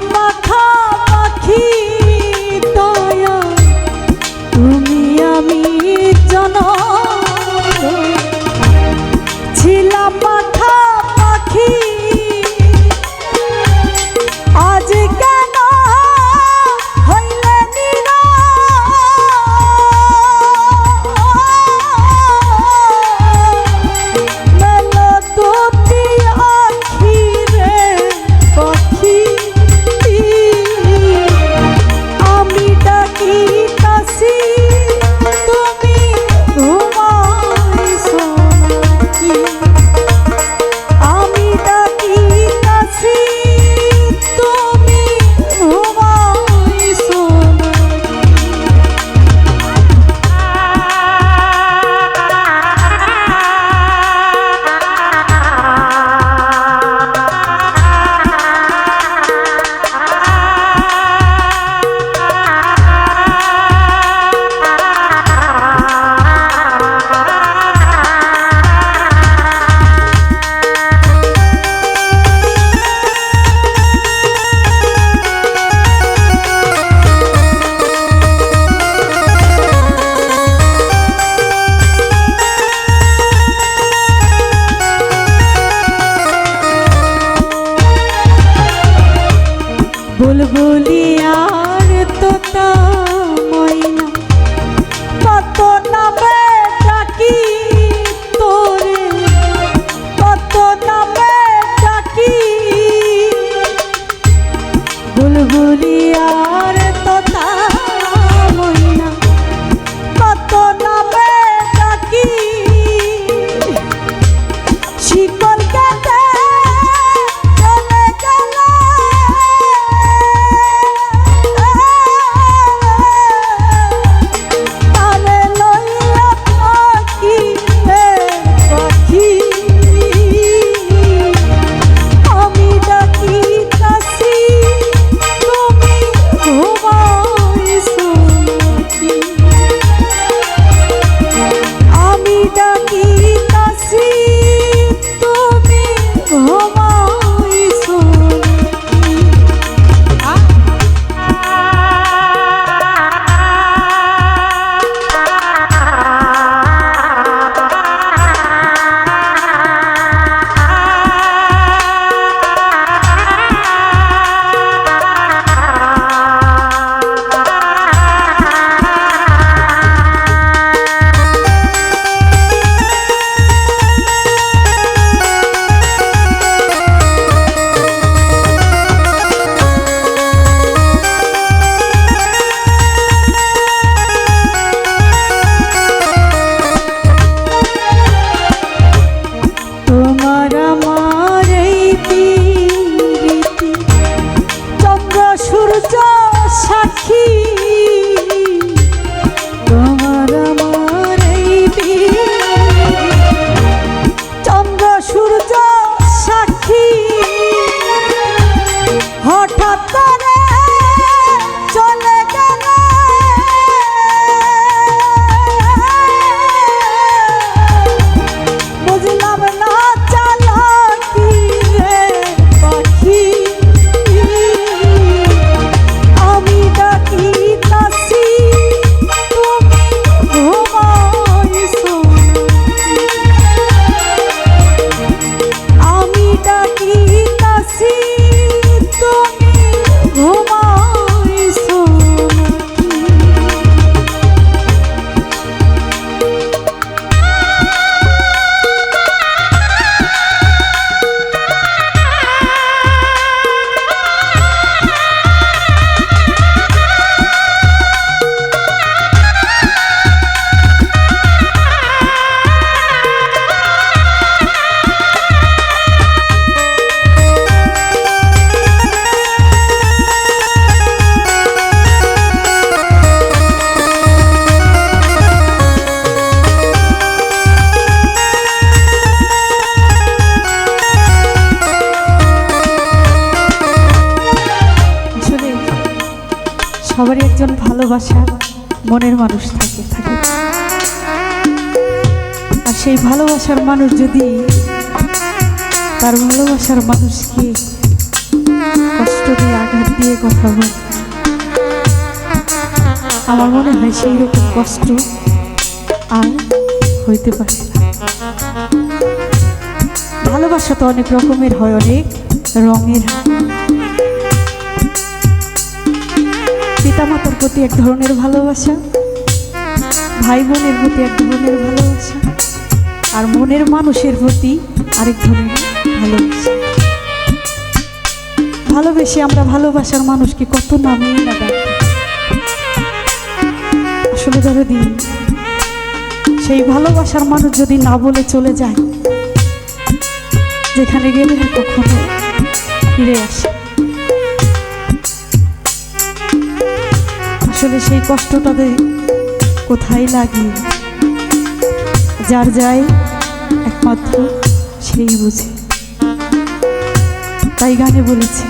My car. পিতা সাক্ষী। সবারই একজন ভালোবাসা মনের মানুষ থাকে আর সেই ভালোবাসার মানুষ যদি তার ভালোবাসার মানুষকে কষ্ট দিয়ে, আঘাত দিয়ে কথা বলে, আমার মনে হয় সেই রকম কষ্ট আর হইতে পারে ভালোবাসা তো অনেক রকমের হয়, অনেক রঙের হয়। পিতামাতার প্রতি এক ধরনের ভালোবাসা ভাই বোনের প্রতি এক ধরনের ভালোবাসা, আর মনের মানুষের প্রতি আরেক ধরনের ভালোবাসা। ভালোবেসে আমরা ভালোবাসার মানুষকে কত নামেই না ডাকি। আসলে ধরে দিন সেই ভালোবাসার মানুষ যদি না বলে চলে যায়, যেখানে গেলে কখনো ফিরে আসে আসলে সেই কষ্টটাতে কোথায় লাগে? যার যায় একমাত্র সেই বুঝে। তাই গানে বলেছি